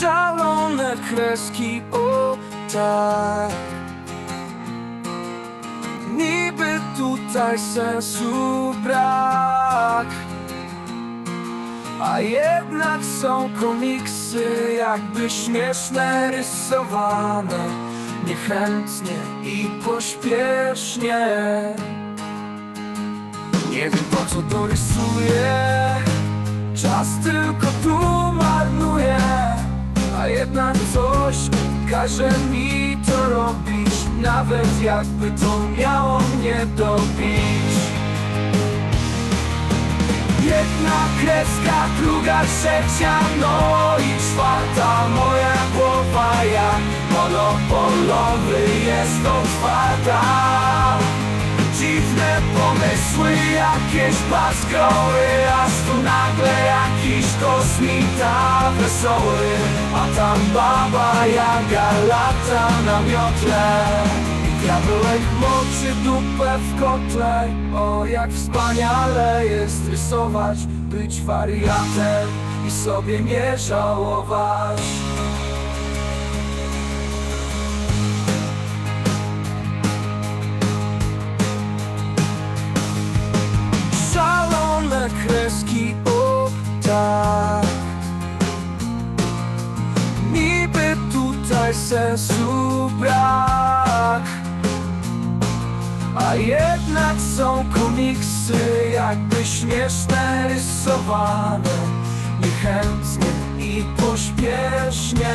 Szalone kreski, o tak. Niby tutaj sensu brak A jednak są komiksy jakby śmieszne rysowane. Niechętnie i pośpiesznie. Nie wiem po co to rysuję Coś każe mi to robić Nawet jakby to miało mnie dobić. Jedna kreska, druga, trzecia, no i czwarta Moja głowa jak monopolowy jest otwarta. Dziwne pomysły, jakieś bazgroły Aż tu jakiś kosmita wesoły A tam baba Jaga lata na miotle. I diabełek moczy dupę w kotle. O, jak wspaniale jest rysować Być wariatem i sobie nie żałować sensu brak. A jednak są komiksy jakby śmieszne rysowane. Niechętnie i pośpiesznie